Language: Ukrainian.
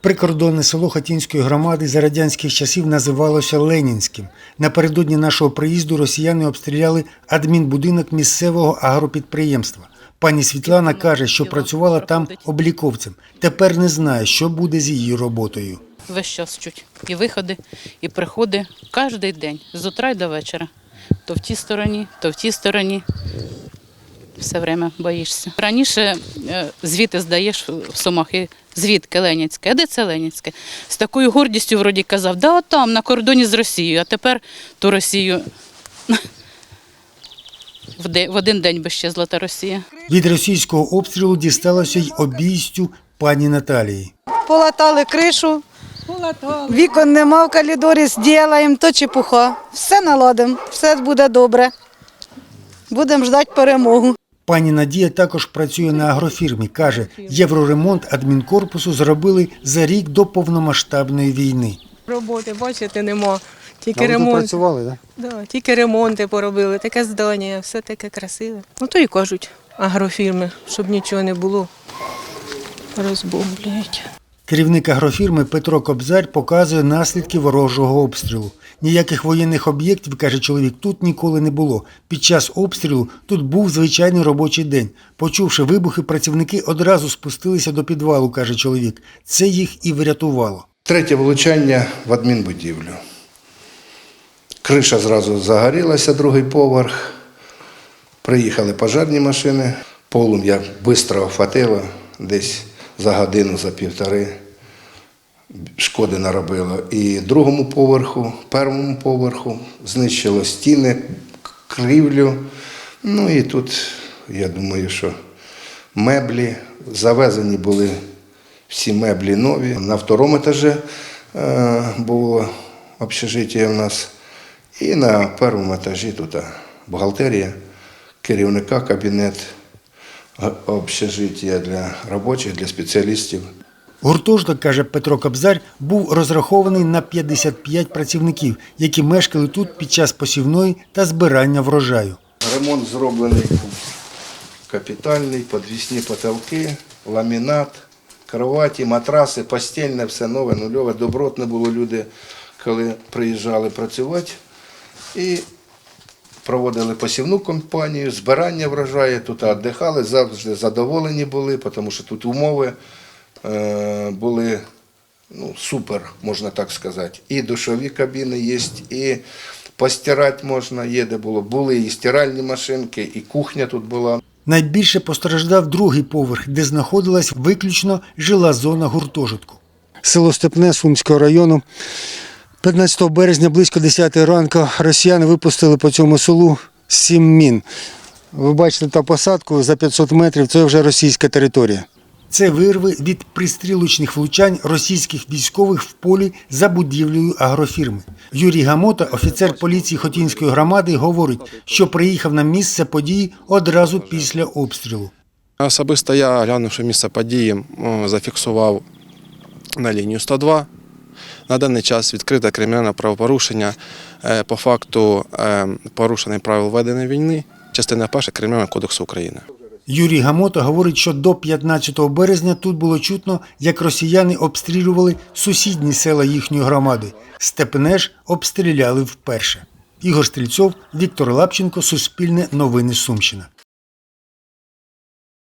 Прикордонне село Хатінської громади за радянських часів називалося Ленінським. Напередодні нашого приїзду росіяни обстріляли адмінбудинок місцевого агропідприємства. Пані Світлана каже, що працювала там обліковцем. Тепер не знає, що буде з її роботою. Весь час чуть. І виходи, і приходи кожен день, з утра й до вечора. То в тій стороні, то в тій стороні. Все время боїшся. Раніше е, звіти здаєш в Сумах, і звідки Ленінське, а де це Ленінське? З такою гордістю вроді казав, да там, на кордоні з Росією, а тепер ту Росію в один день би щезла та Росія. Від російського обстрілу дісталося й обійстю пані Наталії. Полатали кришу, вікон нема в коридорі, зробимо, то чепуха. Все наладимо, все буде добре. Будемо ждати перемогу. Пані Надія також працює на агрофірмі. Каже, євроремонт адмінкорпусу зробили за рік до повномасштабної війни. Роботи, бачите, нема. Тільки А ви тут ремонт. працювали, так? Да, тільки ремонти поробили, таке здання, все таке красиве. Ну то і кажуть агрофірми, щоб нічого не було. Розбомблюють. Керівник агрофірми Петро Кобзарь показує наслідки ворожого обстрілу. Ніяких воєнних об'єктів, каже чоловік, тут ніколи не було. Під час обстрілу тут був звичайний робочий день. Почувши вибухи, працівники одразу спустилися до підвалу, каже чоловік. Це їх і врятувало. Третє влучання в адмінбудівлю. Криша зразу загорілася, другий поверх. Приїхали пожежні машини. Полум'я швидко охватило, десь за годину, за півтори. Шкоди наробило. І другому поверху, першому поверху знищило стіни, кривлю. Ну і тут, я думаю, що меблі завезені були всі меблі нові. На второму етажі е, було общежиття у нас. І на першому етажі тут бухгалтерія, керівника кабінет, е, общежиття для робочих, для спеціалістів. Гуртожиток, каже Петро Кобзарь, був розрахований на 55 працівників, які мешкали тут під час посівної та збирання врожаю. Ремонт зроблений капітальний, подвісні потолки, ламінат, кроваті, матраси, постільне, все нове, нульове. Добротне було люди, коли приїжджали працювати. І проводили посівну кампанію, збирання врожаю, тут віддихали, завжди задоволені були, тому що тут умови були ну, супер, можна так сказати. І душові кабіни є, і постирати можна, є де було. Були і стиральні машинки, і кухня тут була. Найбільше постраждав другий поверх, де знаходилась виключно жила зона гуртожитку. Село Степне Сумського району. 15 березня близько 10 ранку росіяни випустили по цьому селу сім мін. Ви бачите та посадку за 500 метрів це вже російська територія. Це вирви від пристрілочних влучань російських військових в полі за будівлею агрофірми. Юрій Гамота, офіцер поліції Хотінської громади, говорить, що приїхав на місце події одразу після обстрілу. Особисто я, глянувши місце події, зафіксував на лінію 102. На даний час відкрите кримінальне правопорушення е, по факту е, порушення правил ведення війни, частина 1 Кримінального кодексу України. Юрій Гамота говорить, що до 15 березня тут було чутно, як росіяни обстрілювали сусідні села їхньої громади. Степнеж обстріляли вперше. Ігор Стрільцов, Віктор Лапченко, Суспільне новини Сумщина.